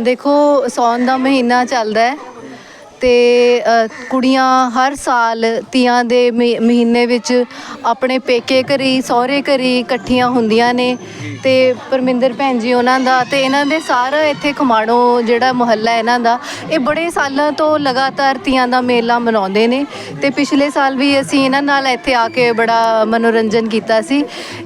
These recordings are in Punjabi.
ਦੇਖੋ ਸੌਣ ਦਾ ਮਹੀਨਾ ਚੱਲਦਾ ਹੈ। ਅਤੇ ਕੁੜੀਆਂ ਹਰ ਸਾਲ ਤੀਆਂ ਦੇ ਮਹੀ- ਮਹੀਨੇ ਵਿੱਚ ਆਪਣੇ ਪੇਕੇ ਘਰੀ, ਸਹੁਰੇ ਘਰੀ ਇਕੱਠੀਆਂ ਹੁੰਦੀਆਂ ਨੇ ਅਤੇ ਪਰਮਿੰਦਰ ਭੈਣ ਜੀ ਉਹਨਾਂ ਦਾ ਅਤੇ ਇਹਨਾਂ ਦੇ ਸਾਰਾ ਇੱਥੇ ਖਮਾਣੋ ਜਿਹੜਾ ਮੁਹੱਲਾ ਇਹਨਾਂ ਦਾ, ਇਹ ਬੜੇ ਸਾਲਾਂ ਤੋਂ ਲਗਾਤਾਰ ਤੀਆਂ ਦਾ ਮੇਲਾ ਮਨਾਉਂਦੇ ਨੇ ਅਤੇ ਪਿਛਲੇ ਸਾਲ ਵੀ ਅਸੀਂ ਇਹਨਾਂ ਨਾਲ ਇੱਥੇ ਆ ਕੇ ਬੜਾ ਮਨੋਰੰਜਨ ਕੀਤਾ ਸੀ।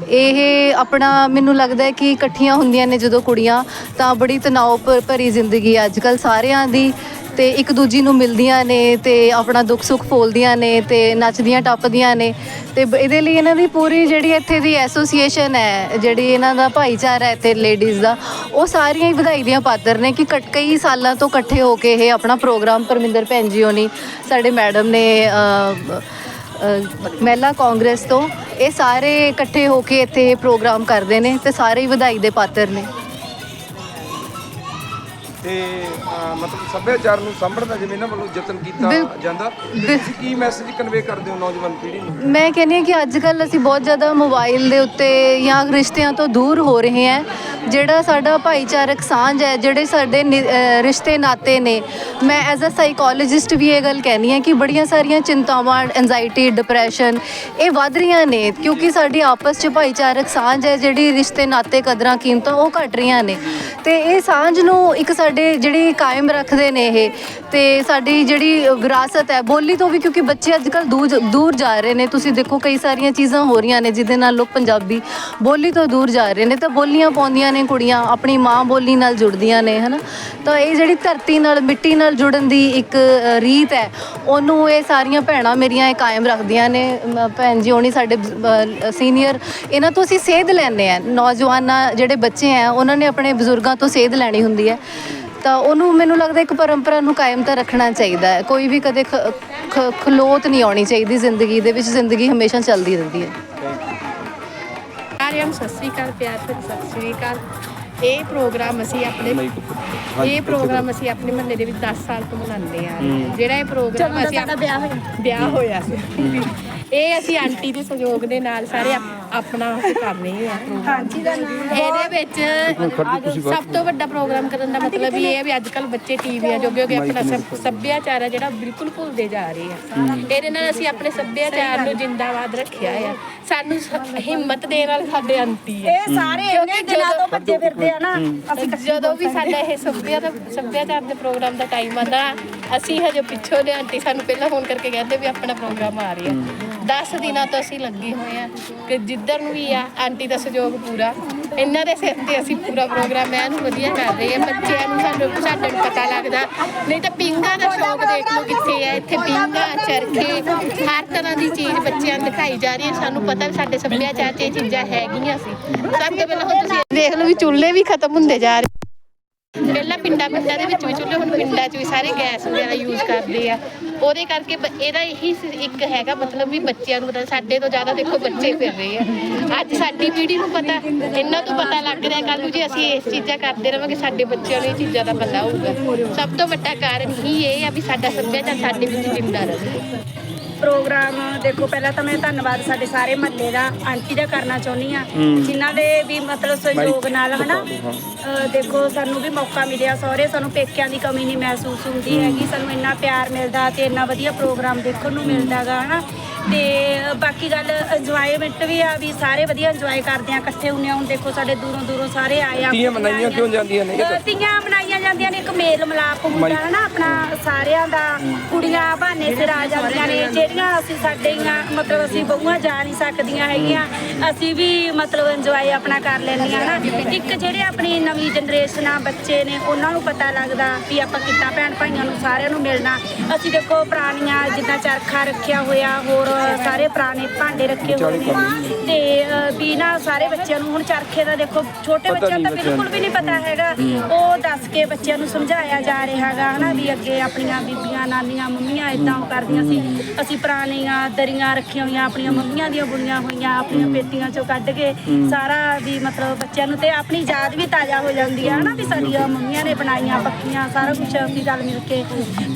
ਇਹ ਆਪਣਾ ਮੈਨੂੰ ਲੱਗਦਾ ਹੈ ਕਿ ਇਕੱਠੀਆਂ ਹੁੰਦੀਆਂ ਨੇ ਜਦੋਂ ਕੁੜੀਆਂ ਤਾਂ ਬੜੀ ਤਣਾਅ ਭ- ਭਰੀ ਜ਼ਿੰਦਗੀ ਅੱਜ ਕੱਲ ਸਾਰਿਆਂ ਦੀ ਤੇ ਇੱਕ ਦੂਜੀ ਨੂੰ ਮਿਲਦੀਆਂ ਨੇ ਤੇ ਆਪਣਾ ਦੁੱਖ ਸੁੱਖ ਫੋਲਦੀਆਂ ਨੇ ਤੇ ਨੱਚਦੀਆਂ ਟੱਪਦੀਆਂ ਨੇ ਤੇ ਬ- ਇਹਦੇ ਲਈ ਇਹਨਾਂ ਦੀ ਪੂਰੀ ਜਿਹੜੀ ਇੱਥੇ ਦੀ ਐਸੋਸੀਏਸ਼ਨ ਹੈ ਜਿਹੜੀ ਇਹਨਾਂ ਦਾ ਭਾਈਚਾਰਾ ਹੈ ਇੱਥੇ ਲੇਡੀਜ਼ ਦਾ ਉਹ ਸਾਰੀਆਂ ਹੀ ਵਧਾਈ ਦੀਆਂ ਪਾਤਰ ਨੇ ਕਿ ਕਟ- ਕਈ ਸਾਲਾਂ ਤੋਂ ਇਕੱਠੇ ਹੋ ਕੇ ਇਹ ਆਪਣਾ ਪ੍ਰੋਗਰਾਮ ਪਰਮਿੰਦਰ ਭੈਣ ਜੀ ਹੋਣੀ ਸਾਡੇ ਮੈਡਮ ਨੇ ਅ, ਅ, ਮਹਿਲਾ ਕਾਂਗਰਸ ਤੋਂ ਇਹ ਸਾਰੇ ਇਕੱਠੇ ਹੋ ਕੇ ਇੱਥੇ ਇਹ ਪ੍ਰੋਗਰਾਮ ਕਰਦੇ ਨੇ ਤੇ ਸਾਰੇ ਹੀ ਵਧਾਈ ਦੇ ਪਾਤਰ ਨੇ। ਤੇ ਅਹ, ਮਤਲਬ ਸੱਭਿਆਚਾਰ ਨੂੰ ਸਾਂਭਣ ਦਾ ਜਿਵੇਂ ਇਹਨਾਂ ਵੱਲੋਂ ਯਤਨ ਕੀਤਾ ਬਿਲ- ਜਾਂਦਾ ਤੇ ਤੁਸੀਂ ਕੀ ਮੈਸੇਜ ਕਨਵੇ ਕਰਦੇ ਹੋ ਨੌਜਵਾਨ ਪੀੜ੍ਹੀ ਨੂੰ? ਮੈਂ ਕਹਿੰਦੀ ਹਾਂ ਕਿ ਅੱਜ ਕੱਲ ਅਸੀਂ ਬਹੁਤ ਜ਼ਿਆਦਾ ਮੋਬਾਈਲ ਦੇ ਉੱਤੇ ਜਾਂ ਰਿਸ਼ਤਿਆਂ ਤੋਂ ਦੂਰ ਹੋ ਰਹੇ ਹਾਂ। ਜਿਹੜਾ ਸਾਡਾ ਭਾਈਚਾਰਕ ਸਾਂਝ ਹੈ, ਜਿਹੜੇ ਸਾਡੇ ਨਿ- ਅਹ ਰਿਸ਼ਤੇ ਨਾਤੇ ਨੇ, ਮੈਂ ਐਜ਼ ਅ ਸਾਈਕੋਲੋਜਿਸਟ ਵੀ ਇਹ ਗੱਲ ਕਹਿੰਦੀ ਹਾਂ ਕਿ ਬੜੀਆਂ ਸਾਰੀਆਂ ਚਿੰਤਾਵਾਂ ਐਂਜਾਇਟੀ ਡਿਪਰੈਸ਼ਨ ਇਹ ਵੱਧ ਰਹੀਆਂ ਨੇ ਕਿਉਂਕਿ ਸਾਡੀ ਆਪਸ 'ਚ ਭਾਈਚਾਰਕ ਸਾਂਝ ਹੈ, ਜਿਹੜੀ ਰਿਸ਼ਤੇ ਨਾਤੇ ਕਦਰਾਂ ਕੀਮਤਾਂ ਉਹ ਘਟ ਰਹੀਆਂ ਨੇ। ਤੇ ਇਹ ਸਾਂਝ ਨੂੰ ਇੱਕ ਸਾਡੇ ਜਿਹੜੀ ਕਾਇਮ ਰੱਖਦੇ ਨੇ ਇਹ, ਤੇ ਸਾਡੀ ਜਿਹੜੀ ਵਿਰਾਸਤ ਹੈ, ਬੋਲੀ ਤੋਂ ਵੀ ਕਿਉਂਕਿ ਬੱਚੇ ਅੱਜ ਕੱਲ ਦੂਰ ਦੂਰ ਜਾ ਰਹੇ ਨੇ। ਤੁਸੀਂ ਦੇਖੋ ਕਈ ਸਾਰੀਆਂ ਚੀਜ਼ਾਂ ਹੋ ਰਹੀਆਂ ਨੇ ਜਿਹਦੇ ਨਾਲ ਲੋਕ ਪੰਜਾਬੀ ਬੋਲੀ ਤੋਂ ਦੂਰ ਜਾ ਰਹੇ ਨੇ। ਤਾਂ ਬੋਲੀਆਂ ਪਾਉਂਦੀਆਂ ਨੇ ਕੁੜੀਆਂ, ਆਪਣੀ ਮਾਂ ਬੋਲੀ ਨਾਲ ਜੁੜਦੀਆਂ ਨੇ, ਹਨਾ? ਤਾਂ ਇਹ ਜਿਹੜੀ ਧਰਤੀ ਨਾਲ, ਮਿੱਟੀ ਨਾਲ ਜੁੜਨ ਦੀ ਇੱਕ ਰੀਤ ਹੈ, ਉਹਨੂੰ ਇਹ ਸਾਰੀਆਂ ਭੈਣਾਂ ਮੇਰੀਆਂ ਇਹ ਕਾਇਮ ਰੱਖਦੀਆਂ ਨੇ। ਭੈਣ ਜੀ ਹੋਣੀ ਸਾਡੇ ਸੀਨੀਅਰ, ਇਹਨਾਂ ਤੋਂ ਅਸੀਂ ਸੇਧ ਲੈਂਦੇ ਆ ਨੌਜਵਾਨਾਂ ਜਿਹੜੇ ਬੱਚੇ ਆ ਉਹਨਾਂ ਨੇ ਆਪਣੇ ਬਜ਼ੁਰਗਾਂ ਤੋਂ ਸੇਧ ਲੈਣੀ ਹੁੰਦੀ ਹੈ। ਤਾਂ ਉਹਨੂੰ ਮੈਨੂੰ ਲੱਗਦਾ ਇੱਕ ਪਰੰਪਰਾ ਨੂੰ ਕਾਇਮ ਤਾਂ ਰੱਖਣਾ ਚਾਹੀਦਾ ਹੈ। ਕੋਈ ਵੀ ਕਦੇ ਖ- ਖਲੋਤ ਨਹੀਂ ਆਉਣੀ ਚਾਹੀਦੀ ਜ਼ਿੰਦਗੀ ਦੇ ਵਿੱਚ, ਜ਼ਿੰਦਗੀ ਹਮੇਸ਼ਾ ਚੱਲਦੀ ਰਹਿੰਦੀ ਹੈ। ਸਾਰਿਆਂ ਨੂੰ ਸਤਿ ਸ੍ਰੀ ਅਕਾਲ ਪਿਆਰ ਭਰੀ ਸਤਿ ਸ੍ਰੀ ਅਕਾਲ ਇਹ ਪ੍ਰੋਗਰਾਮ ਅਸੀਂ ਆਪਣੇ ਇਹ ਪ੍ਰੋਗਰਾਮ ਅਸੀਂ ਆਪਣੇ ਮਹੱਲੇ ਦੇ ਵਿੱਚ 10 ਸਾਲ ਤੋਂ ਮਨਾਉਂਦੇ ਆ। ਜਿਹੜਾ ਇਹ ਪ੍ਰੋਗਰਾਮ ਅਸੀਂ ਸਾਡਾ ਵਿਆਹ ਹੋਇਆ। ਵਿਆਹ ਹੋਇਆ ਸੀ। ਇਹ ਅਸੀਂ ਆਂਟੀ ਦੇ ਸਹਿਯੋਗ ਦੇ ਨਾਲ ਸਾਰੇ ਆਪ- ਆਪਣਾ ਉਹ ਕਰ ਰਹੇ ਆ ਇਹਦੇ ਵਿੱਚ ਸਭ ਤੋਂ ਵੱਡਾ ਪ੍ਰੋਗਰਾਮ ਕਰਨ ਦਾ ਮਤਲਬ ਇਹ ਹੈ ਵੀ ਅੱਜ ਕੱਲ ਬੱਚੇ ਟੀਵੀਆਂ ਜੋਗੇ ਹੋ ਗਏ ਆਪਣਾ ਸੱਭ- ਸੱਭਿਆਚਾਰ ਆ ਜਿਹੜਾ ਬਿਲਕੁਲ ਭੁੱਲਦੇ ਜਾ ਰਹੇ ਆ। ਇਹਦੇ ਨਾਲ ਅਸੀਂ ਆਪਣੇ ਸੱਭਿਆਚਾਰ ਨੂੰ ਜਿੰਦਾਬਾਦ ਰੱਖਿਆ ਆ। ਸਾਨੂੰ ਹਿੰਮਤ ਦੇਣ ਵਾਲੇ ਸਾਡੇ ਆਂਟੀ ਆ। ਇਹ ਸਾਰੇ ਇੰਨੇ ਦਿਨਾਂ ਤੋਂ ਭੱਜੇ ਫਿਰਦੇ ਆ ਨਾ ਅਸੀਂ ਜਦੋਂ ਵੀ ਸਾਡਾ ਇਹ ਸੱਭਿਆ ਦਾ ਸੱਭਿਆਚਾਰ ਦੇ ਪ੍ਰੋਗਰਾਮ ਦਾ ਟਾਈਮ ਆਉਂਦਾ ਅਸੀਂ ਹਜੇ ਪਿੱਛੋਂ ਦੇ ਆਂਟੀ ਸਾਨੂੰ ਪਹਿਲਾਂ ਫੋਨ ਕਰਕੇ ਕਹਿੰਦੇ ਵੀ ਆਪਣਾ ਪ੍ਰੋਗਰਾਮ ਆ ਰਿਹਾ। 10 ਦਿਨਾਂ ਤੋਂ ਅਸੀਂ ਲੱਗੇ ਹੋਏ ਆ ਕਿ ਜਿੱਧਰ ਨੂੰ ਵੀ ਆ, ਆਂਟੀ ਦਾ ਸਹਿਯੋਗ ਪੂਰਾ। ਇਹਨਾਂ ਦੇ ਸਿਰ ਤੇ ਅਸੀਂ ਪੂਰਾ ਪ੍ਰੋਗਰਾਮ ਐਨ ਵਧੀਆ ਕਰ ਰਹੇ ਆ ਬੱਚਿਆਂ ਨੂੰ ਸਾਨੂੰ ਸਾਡੇ ਨੂੰ ਪਤਾ ਲੱਗਦਾ। ਨਹੀਂ ਤਾਂ ਪਿੰਗਾ ਦਾ ਸ਼ੌਕ ਦੇਖ ਲਓ ਕਿੱਥੇ ਆ। ਇੱਥੇ ਪਿੰਗਾ, ਚਰਖੇ, ਹਰ ਤਰ੍ਹਾਂ ਦੀ ਚੀਜ਼ ਬੱਚਿਆਂ ਨੂੰ ਦਿਖਾਈ ਜਾ ਰਹੀ ਹੈ। ਸਾਨੂੰ ਪਤਾ ਵੀ ਸਾਡੇ ਸੱਭਿਆਚਾਰ 'ਚ ਇਹ ਚੀਜ਼ਾਂ ਹੈਗੀਆਂ ਸੀ। ਸਭ ਤੋਂ ਪਹਿਲਾਂ ਹੁਣ ਤੁਸੀਂ ਦੇਖ ਲਓ ਵੀ ਚੁੱਲ੍ਹੇ ਵੀ ਖਤਮ ਹੁੰਦੇ ਜਾ ਰਹੇ। ਪਹਿਲਾਂ ਪਿੰਡਾਂ ਪਿੰਡਾਂ ਦੇ ਵਿੱਚ ਵੀ ਚੁੱਲ੍ਹੇ ਹੁਣ ਪਿੰਡਾਂ 'ਚ ਵੀ ਸਾਰੇ ਗੈਸ ਵਗੈਰਾ ਯੂਜ਼ ਕਰਦੇ ਆ। ਉਹਦੇ ਕਰਕੇ ਬ- ਇਹਦਾ ਇਹੀ ਸ- ਇੱਕ ਹੈਗਾ ਮਤਲਬ ਵੀ ਬੱਚਿਆਂ ਨੂੰ ਪਤਾ ਸਾਡੇ ਤੋਂ ਜ਼ਿਆਦਾ ਦੇਖੋ ਬੱਚੇ ਫਿਰ ਰਹੇ ਆ। ਅੱਜ ਸਾਡੀ ਪੀੜ੍ਹੀ ਨੂੰ ਪਤਾ ਇਹਨਾਂ ਤੋਂ ਪਤਾ ਲੱਗ ਰਿਹਾ ਕੱਲ ਨੂੰ ਜੇ ਅਸੀਂ ਇਸ ਚੀਜ਼ਾਂ ਕਰਦੇ ਰਵਾਂਗੇ ਸਾਡੇ ਬੱਚਿਆਂ ਨੂੰ ਇਹ ਚੀਜ਼ਾਂ ਦਾ ਪਤਾ ਹੋਊਗਾ। ਸਭ ਤੋਂ ਵੱਡਾ ਕਾਰਨ ਹੀ ਇਹ ਆ ਵੀ ਸਾਡਾ ਸੱਭਿਆਚਾਰ ਸਾਡੇ ਵਿੱਚ ਜਿੰਦਾ ਰਹੇ। ਪ੍ਰੋਗਰਾਮ ਦੇਖੋ ਪਹਿਲਾਂ ਤਾਂ ਮੈਂ ਧੰਨਵਾਦ ਸਾਡੇ ਸਾਰੇ ਮਹੱਲੇ ਦਾ ਆਂਟੀ ਦਾ ਕਰਨਾ ਚਾਹੁੰਦੀ ਆ ਜਿਨ੍ਹਾਂ ਦੇ ਵੀ ਮਤਲਬ ਸਹਿਯੋਗ ਨਾਲ ਹਨਾ ਅਹ ਦੇਖੋ ਸਾਨੂੰ ਵੀ ਮੌਕਾ ਮੌਕਾ ਮਿਲਿਆ। ਸਹੁਰੇ ਸਾਨੂੰ ਪੇਕਿਆਂ ਦੀ ਕਮੀ ਨਹੀਂ ਮਹਿਸੂਸ ਹੁੰਦੀ ਹੈਗੀ। ਸਾਨੂੰ ਇੰਨਾ ਪਿਆਰ ਮਿਲਦਾ ਤੇ ਇੰਨਾ ਵਧੀਆ ਪ੍ਰੋਗਰਾਮ ਦੇਖਣ ਨੂੰ ਮਿਲਦਾਗਾ ਹਨਾ? ਤੇ ਬਾਕੀ ਗੱਲ ਇੰਜੋਇਮੈਂਟ ਵੀ ਆ ਵੀ ਸਾਰੇ ਵਧੀਆ ਇੰਜੋਏ ਕਰਦੇ ਆ ਇਕੱਠੇ ਹੁੰਨੇ ਆ। ਹੁਣ ਦੇਖੋ ਸਾਡੇ ਦੂਰੋਂ ਦੂਰੋਂ ਸਾਰੇ ਆਏ ਆ ਤੀਆਂ ਮਨਾਈਆਂ ਕਿਉਂ ਜਾਂਦੀਆਂ ਨੇ? ਤੀਆਂ ਮਨਾਈਆਂ ਜਾਂਦੀਆਂ ਨੇ ਇੱਕ ਮੇਲ ਮਿਲਾਪ ਹੁੰਦਾ ਹੈ ਨਾ ਆਪਣਾ ਸਾਰਿਆਂ ਦਾ ਕੁੜੀਆਂ ਬਹਾਨੇ ਸਿਰ ਆ ਜਾਂਦੀਆਂ ਨੇ ਜਿਹੜੀਆਂ ਅਸੀਂ ਸਾਡੇਆਂ ਮਤਲਬ ਅਸੀਂ ਬਹੂਆਂ ਜਾ ਨਹੀਂ ਸਕਦੀਆਂ ਹੈਗੀਆਂ ਅਸੀਂ ਵੀ ਮਤਲਬ ਇੰਜੋਏ ਆਪਣਾ ਕਰ ਲੈਂਦੀਆਂ ਨਾ। ਇੱਕ ਜਿਹੜੇ ਆਪਣੀ ਨਵੀਂ ਜਨਰੇਸ਼ਨ ਆ ਬੱਚੇ ਨੇ ਉਹਨਾਂ ਨੂੰ ਪਤਾ ਲੱਗਦਾ ਵੀ ਆਪਾਂ ਕਿੱਦਾਂ ਭੈਣ ਭਾਈਆਂ ਨੂੰ ਸਾਰਿਆਂ ਨੂੰ ਮਿਲਣਾ। ਅਸੀਂ ਦੇਖੋ ਪੁਰਾਣੀਆਂ ਜਿੱਦਾਂ ਚਰਖਾ ਰੱਖਿਆ ਹੋਇਆ ਹੋਰ ਸਾਰੇ ਪੁਰਾਣੇ ਭਾਂਡੇ ਰੱਖੇ ਹੋਏ ਨੇ। ਤੇ ਵੀ ਨਾ ਸਾਰੇ ਬੱਚਿਆਂ ਨੂੰ ਹੁਣ ਚਰਖੇ ਦਾ ਦੇਖੋ ਛੋਟੇ ਪਤਾ ਬੱਚਿਆਂ ਨੂੰ ਤਾਂ ਬਿਲਕੁਲ ਵੀ ਨਹੀਂ ਪਤਾ ਹੈਗਾ। ਉਹ ਦੱਸ ਕੇ ਬੱਚੇ ਬੱਚਿਆਂ ਨੂੰ ਸਮਝਾਇਆ ਜਾ ਰਿਹਾ ਹੈਗਾ ਹਨਾ ਵੀ ਅੱਗੇ ਆਪਣੀਆਂ ਬੀਬੀਆਂ ਨਾਨੀਆਂ ਮੰਮੀਆਂ ਇਦਾਂ ਕਰਦੀਆਂ ਸੀ। ਅਸੀਂ ਪੁਰਾਣੀਆਂ ਦਰੀਆਂ ਰੱਖੀਆਂ ਹੋਈਆਂ ਆਪਣੀਆਂ ਮੰਮੀਆਂ ਦੀਆਂ ਬੁਣੀਆਂ ਹੋਈਆਂ ਆਪਣੀਆਂ ਪੇਟੀਆਂ ਚੋਂ ਕੱਢ ਕੇ ਸਾਰਾ ਵੀ ਮਤਲਬ ਬੱਚਿਆਂ ਨੂੰ ਤੇ ਆਪਣੀ ਯਾਦ ਵੀ ਤਾਜ਼ਾ ਹੋ ਜਾਂਦੀ ਹੈ ਹਨਾ ਵੀ ਸਾਡੀਆਂ ਮੰਮੀਆਂ ਨੇ ਬਣਾਈਆਂ ਪੱਕੀਆਂ ਸਾਰਾ ਕੁਝ ਅਸੀਂ ਰਲ ਮਿਲ ਕੇ।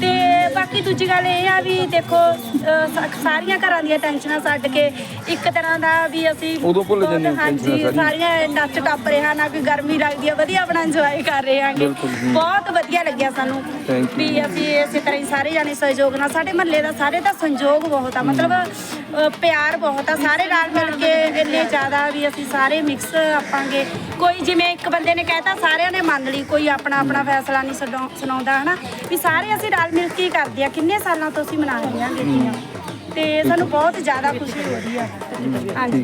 ਤੇ ਬਾਕੀ ਦੂਜੀ ਗੱਲ ਇਹ ਆ ਵੀ ਦੇਖੋ ਅਹ, ਸਾ- ਸਾਰੀਆਂ ਘਰਾਂ ਦੀਆਂ ਟੈਨਸ਼ਨਾਂ ਛੱਡ ਕੇ ਇੱਕ ਤਰ੍ਹਾਂ ਦਾ ਵੀ ਅਸੀਂ ਉਦੋਂ ਭੁੱਲ ਜਾਂਦੇ ਹੋ ਹਾਂਜੀ ਟੈਨਸ਼ਨਾਂ ਸਾਰੀਆਂ। ਨੱਚ ਟੱਪ ਰਿਹਾ ਨਾ ਕੋਈ ਗਰਮੀ ਲੱਗਦੀ ਹੈ ਵਧੀਆ ਆਪਣਾ ਇੰਜੋਏ ਕਰ ਰਹੇ ਹਾਂਗੇ ਬਹੁਤ ਵਧੀਆ ਲੱਗਿਆ ਸਾਨੂੰ Thank you. ਵੀ ਅਸੀਂ ਇਸੇ ਤਰ੍ਹਾਂ ਹੀ ਸਾਰੇ ਜਾਣੇ ਸਹਿਯੋਗ ਨਾਲ ਸਾਡੇ ਮਹੱਲੇ ਦਾ ਸਾਰੇ ਦਾ ਸੰਯੋਗ ਬਹੁਤ ਆ ਮਤਲਬ ਅ, ਪਿਆਰ ਬਹੁਤ ਆ ਸਾਰੇ ਨਾਲ ਮਿਲ ਕੇ ਇੰਨੇ ਜ਼ਿਆਦਾ ਵੀ ਅਸੀਂ ਸਾਰੇ ਮਿਕਸ ਆਪਾਂਗੇ। ਕੋਈ ਜਿਵੇਂ ਇੱਕ ਬੰਦੇ ਨੇ ਕਹਿਤਾ ਸਾਰਿਆਂ ਨੇ ਮੰਨ ਲਈ ਕੋਈ ਆਪਣਾ ਆਪਣਾ ਫੈਸਲਾ ਨਹੀਂ ਸੁਣਾਉ- ਸੁਣਾਉਂਦਾ ਹਨਾ? ਵੀ ਸਾਰੇ ਅਸੀਂ ਰਲ ਮਿਲ ਕੇ ਹੀ ਕਰਦੇ ਆ ਕਿੰਨੇ ਸਾਲਾਂ ਤੋਂ ਅਸੀਂ ਮਨਾ ਰਹੇ ਹਾਂਗੇ ਤੀਆਂ ਤੇ ਸਾਨੂੰ ਬਹੁਤ ਜ਼ਿਆਦਾ ਖੁਸ਼ੀ ਹੋ ਰਹੀ ਆ ਹਾਂਜੀ